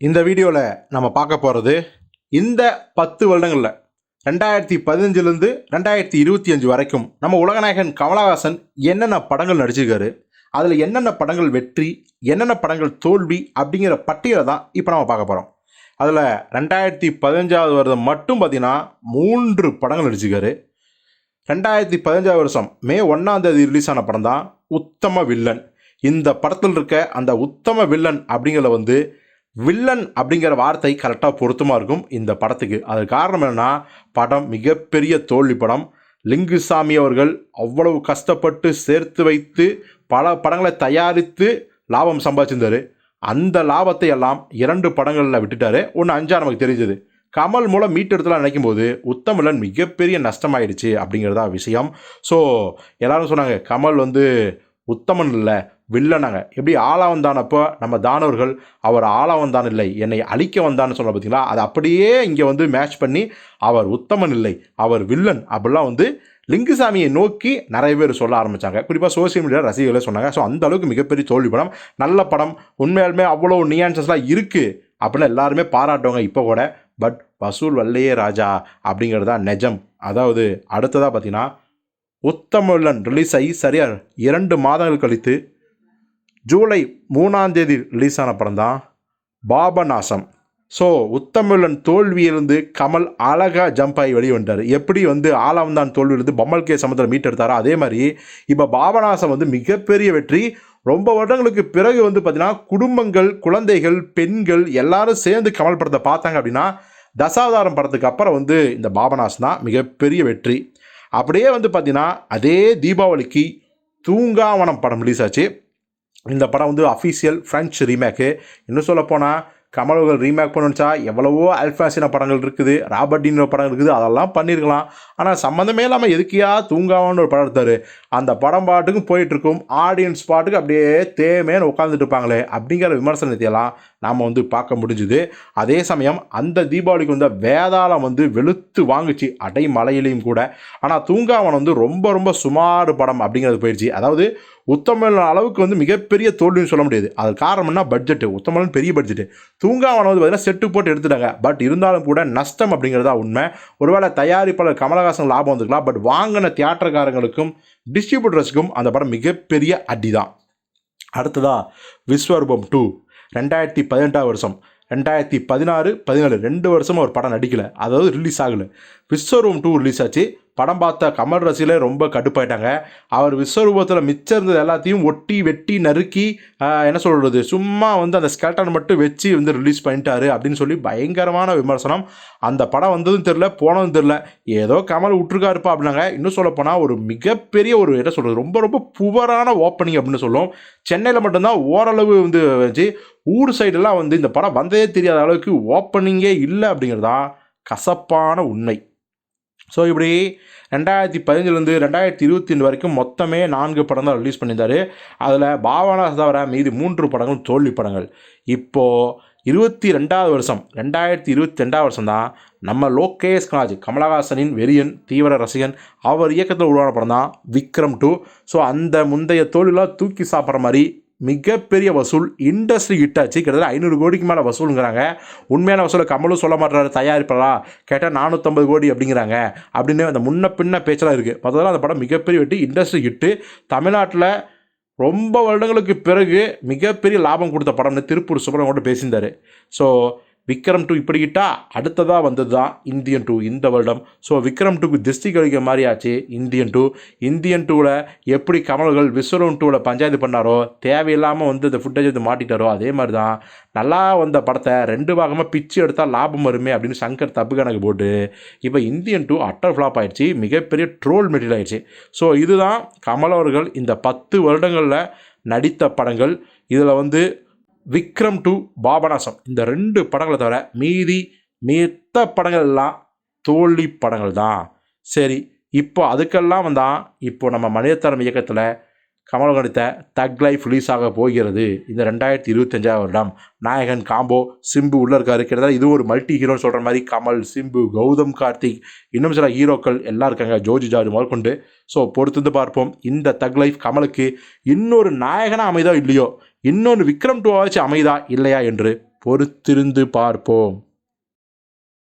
இந்த வீடியோவில் நம்ம பார்க்க போகிறது இந்த பத்து வருடங்களில். ரெண்டாயிரத்தி பதினஞ்சுலேருந்து ரெண்டாயிரத்தி இருபத்தி அஞ்சு வரைக்கும் நம்ம உலகநாயகன் கமலஹாசன் என்னென்ன படங்கள் நடிச்சிருக்காரு அதில் என்னென்ன படங்கள் வெற்றி என்னென்ன படங்கள் தோல்வி அப்படிங்கிற பட்டியலை தான் இப்போ நம்ம பார்க்க போகிறோம் அதில் ரெண்டாயிரத்தி பதினஞ்சாவது வருடம் மட்டும் பார்த்திங்கன்னா மூன்று படங்கள் நடிச்சிருக்காரு. ரெண்டாயிரத்தி பதினஞ்சாவது வருஷம் மே ஒன்றாம் தேதி ரிலீஸ் ஆன படம் தான் உத்தம வில்லன். இந்த படத்தில் இருக்க அந்த உத்தம வில்லன் அப்படிங்கிறத வந்து வில்லன் அப்படிங்கிற வார்த்தை கரெக்டாக பொருத்தமாக இருக்கும் இந்த படத்துக்கு. அது காரணம் என்னென்னா படம் மிகப்பெரிய தோல்வி படம். லிங்குசாமி அவர்கள் அவ்வளவு கஷ்டப்பட்டு சேர்த்து வைத்து பல படங்களை தயாரித்து லாபம் சம்பாதிச்சிருந்தார். அந்த லாபத்தை எல்லாம் இரண்டு படங்களில் விட்டுட்டாரு. ஒன்று அஞ்சா நமக்கு தெரிஞ்சது. கமல் மூலம் மீட்டெடுத்துலாம் நினைக்கும் போது உத்தமிழன் மிகப்பெரிய நஷ்டமாயிடுச்சு அப்படிங்கிறதா விஷயம். ஸோ எல்லாரும் சொன்னாங்க கமல் வந்து உத்தமன் இல்லை வில்லனாங்க எப்படி ஆளா வந்தானப்போ நம்ம தானவர்கள் அவர் ஆளா வந்தான் இல்லை என்னை அழிக்க வந்தான்னு சொல்ல பார்த்தீங்களா? அதை அப்படியே இங்கே வந்து மேட்ச் பண்ணி அவர் உத்தமன் இல்லை அவர் வில்லன் அப்படிலாம் வந்து லிங்குசாமியை நோக்கி நிறைய பேர் சொல்ல ஆரம்பித்தாங்க குறிப்பாக சோசியல் மீடியா ரசிகர்களே சொன்னாங்க. ஸோ அந்த அளவுக்கு மிகப்பெரிய தோல்வி படம். நல்ல படம். உண்மையாலுமே அவ்வளோ நியான்சஸ்லாம் இருக்குது அப்படின்னு எல்லாருமே பாராட்டுவாங்க இப்போ கூட. பட் வசூல் வல்லையே ராஜா அப்படிங்கிறது தான் நெஜம். அதாவது அடுத்ததாக பார்த்தீங்கன்னா உத்தமிழன் ரிலீஸ் ஆகி சரியாக இரண்டு மாதங்கள் கழித்து ஜூலை மூணாம் தேதி ரிலீஸ் ஆன படம் தான் பாபநாசம். ஸோ உத்தமிழன் தோல்வியிலிருந்து கமல் அழகாக ஜம்ப் ஆகி வெளியே வந்துட்டார். எப்படி வந்து ஆலாவந்தான் தோல்வியிலிருந்து பம்மல் கே சமுத்திரம் மீட்டெடுத்தாரோ அதே மாதிரி இப்போ பாபநாசம் வந்து மிகப்பெரிய வெற்றி. ரொம்ப வருடங்களுக்கு பிறகு வந்து பார்த்திங்கன்னா குடும்பங்கள் குழந்தைகள் பெண்கள் எல்லாரும் சேர்ந்து கமல் படத்தை பார்த்தாங்க அப்படின்னா தசாவதாரம் படத்துக்கு அப்புறம் வந்து இந்த பாபநாசம் தான் மிகப்பெரிய வெற்றி. அப்படியே வந்து பார்த்தீங்கன்னா அதே தீபாவளிக்கு தூங்காவனம் படம் ரிலீஸ் ஆச்சு. இந்த படம் வந்து அஃபீஷியல் ஃப்ரெஞ்ச் ரீமேக்கு இன்னும் சொல்லப்போனால் கமல்கள் ரீமேக் பண்ணுச்சா எவ்வளவோ அல்ஃபாசின படங்கள் இருக்குது ராபர்ட் டீனோ படம் இருக்குது அதெல்லாம் பண்ணியிருக்கலாம். ஆனால் சம்மந்தமே இல்லாமல் எதுக்கியா தூங்காவான்னு ஒரு படம் எடுத்தார். அந்த படம் பாட்டுக்கும் போயிட்டுருக்கும். ஆடியன்ஸ் பாட்டுக்கு அப்படியே தேமேன்னு உட்காந்துட்டு இருப்பாங்களே அப்படிங்கிற விமர்சனத்தையெல்லாம் நாம் வந்து பார்க்க முடிஞ்சுது. அதே சமயம் அந்த தீபாவளிக்கு வந்த வேதாளம் வந்து வெளுத்து வாங்குச்சு அடை மலையிலையும் கூட. ஆனால் தூங்காவன் வந்து ரொம்ப ரொம்ப சுமார் படம் அப்படிங்கிறது போயிடுச்சு. அதாவது உத்தமன் அளவுக்கு வந்து மிகப்பெரிய தோல்வின்னு சொல்ல முடியாது. அது காரணம்னா பட்ஜெட்டு உத்தமன் பெரிய பட்ஜெட்டு தூங்காவனம் வந்து பார்த்தீங்கன்னா செட்டு போட்டு எடுத்துட்டாங்க. பட் இருந்தாலும் கூட நஷ்டம் அப்படிங்கிறதா உண்மை. ஒருவேளை தயாரிப்பாளர் கமலஹாசன் லாபம் வந்துக்கலாம் பட் வாங்கின தியேட்டர்காரங்களுக்கும் டிஸ்ட்ரிபியூட்டர்ஸுக்கும் அந்த படம் மிகப்பெரிய அடி தான் அடுத்ததா விஸ்வரூபம் டூ ரெண்டாயிரத்தி பதினெட்டாம் வருஷம். ரெண்டாயிரத்தி பதினாறு பதினேழு ரெண்டு வருஷமாக ஒரு படம் நடிக்கலை. அதாவது ரிலீஸ் ஆகலை. விஸ்வரூபம் டூ ரிலீஸ் ஆச்சு. படம் பார்த்த கமல் ரசிகர்களே ரொம்ப கடுப்பாயிட்டாங்க. அவர் விஸ்வரூபத்தில் மிச்சம் இருந்தது எல்லாத்தையும் ஒட்டி வெட்டி நறுக்கி என்ன சொல்கிறது சும்மா வந்து அந்த ஸ்கெல்டன் மட்டும் வச்சு வந்து ரிலீஸ் பண்ணிட்டாரு அப்படின்னு சொல்லி பயங்கரமான விமர்சனம். அந்த படம் வந்ததும் தெரில போனதும் தெரில ஏதோ கமல் விட்டுருக்காருப்பா அப்படின்னாங்க. இன்னும் சொல்லப்போனால் ஒரு மிகப்பெரிய ஒரு என்ன சொல்கிறது ரொம்ப ரொம்ப புவரான ஓப்பனிங் அப்படின்னு சொல்லுவோம் சென்னையில் மட்டும்தான் ஓரளவு வந்து வச்சு ஊர் சைடெல்லாம் வந்து இந்த படம் வந்ததே தெரியாத அளவுக்கு ஓப்பனிங்கே இல்லை அப்படிங்கிறது தான் கசப்பான உண்மை. ஸோ இப்படி ரெண்டாயிரத்தி பதினஞ்சுலேருந்து ரெண்டாயிரத்தி இருபத்தி ரெண்டு வரைக்கும் மொத்தமே நான்கு படம் தான் ரிலீஸ் பண்ணியிருந்தார். அதில் பாவனா தவிர மீதி மூன்று படங்கள் தோல்வி படங்கள். இப்போது இருபத்தி ரெண்டாவது வருஷம் ரெண்டாயிரத்தி இருபத்தி ரெண்டாவது வருஷம் தான் நம்ம லோகேஷ் கனாஜ் கமலஹாசனின் வெறியன் தீவிர ரசிகன் அவர் இயக்கத்தில் உருவான படம் தான் விக்ரம் டூ. ஸோ அந்த முந்தைய தோல்விலாம் தூக்கி சாப்பிட்ற மாதிரி மிகப்பெரிய வசூல் இண்டஸ்ட்ரி ஹிட் ஆச்சு கிட்டத்தட்ட ஐநூறு கோடிக்கு மேலே வசூலுங்கிறாங்க. உண்மையான வசூலை கமலும் சொல்ல மாட்டாரு தயாரிப்பாளா கேட்டால் நானூற்றம்பது கோடி அப்படிங்கிறாங்க. அப்படின்னு அந்த முன்ன பின்ன பேச்செல்லாம் இருக்குது மொத்தத்தில் அந்த படம் மிகப்பெரிய வெட்டி இண்டஸ்ட்ரி ஹிட்டு தமிழ்நாட்டில் ரொம்ப வருடங்களுக்கு பிறகு மிகப்பெரிய லாபம் கொடுத்த படம்னு திருப்பூர் சுப்ரமணியம் கூட பேசியிருந்தார். ஸோ விக்ரம் டூ இப்படி கிட்டா அடுத்ததாக வந்தது தான் இந்தியன் டூ இந்த வருடம். ஸோ விக்ரம் டூக்கு திருஷ்டி கழிக்க மாதிரி ஆச்சு இந்தியன் டூ இந்தியன் டூவில் எப்படி கமல்கள் விஸ்வரம் டூவில் பஞ்சாயத்து பண்ணாரோ தேவையில்லாமல் வந்து இந்த ஃபுட்டேஜ் வந்து மாட்டிட்டாரோ அதே மாதிரி தான் நல்லா வந்த படத்தை ரெண்டு பாகமாக பிச்சு எடுத்தால் லாபம் வருமே அப்படின்னு சங்கர் தப்பு கணக்கு போட்டு இப்போ இந்தியன் டூ அட்டர் ஃப்ளாப் ஆகிடுச்சு மிகப்பெரிய ட்ரோல் மெட்டீரியல் ஆகிடுச்சு ஸோ இதுதான் கமல் அவர்கள் இந்த பத்து வருடங்களில் நடித்த படங்கள். இதில் வந்து விக்ரம் டு பாபநாசம். இந்த ரெண்டு படங்களை தவிர மீதி மித்த படங்கள் எல்லாம் தோல்வி படங்கள் தான் சரி இப்போ அதுக்கெல்லாம் வந்தால் இப்போ நம்ம மனிதத்தரம் இயக்கத்தில் கமல் நடித்த தக் லைஃப் ரிலீஸ் ஆக போகிறது. இந்த ரெண்டாயிரத்தி இருபத்தஞ்சாவது வருடம். நாயகன் காம்போ சிம்பு உள்ள இருக்காரு. கிட்டத்தட்ட இது ஒரு மல்டி ஹீரோன்னு சொல்கிற மாதிரி கமல் சிம்பு கௌதம் கார்த்திக் இன்னும் சில ஹீரோக்கள் எல்லாம் இருக்காங்க. ஜோஜி ஜார்ஜ் முதற்கொண்டு. ஸோ பொறுத்திருந்து பார்ப்போம். இந்த தக் லைஃப் கமலுக்கு இன்னொரு நாயகனாக அமைதோ இல்லையோ? இன்னொன்று விக்ரம் டூவாச்சு அமைதா இல்லையா என்று பொறுத்திருந்து பார்ப்போம்.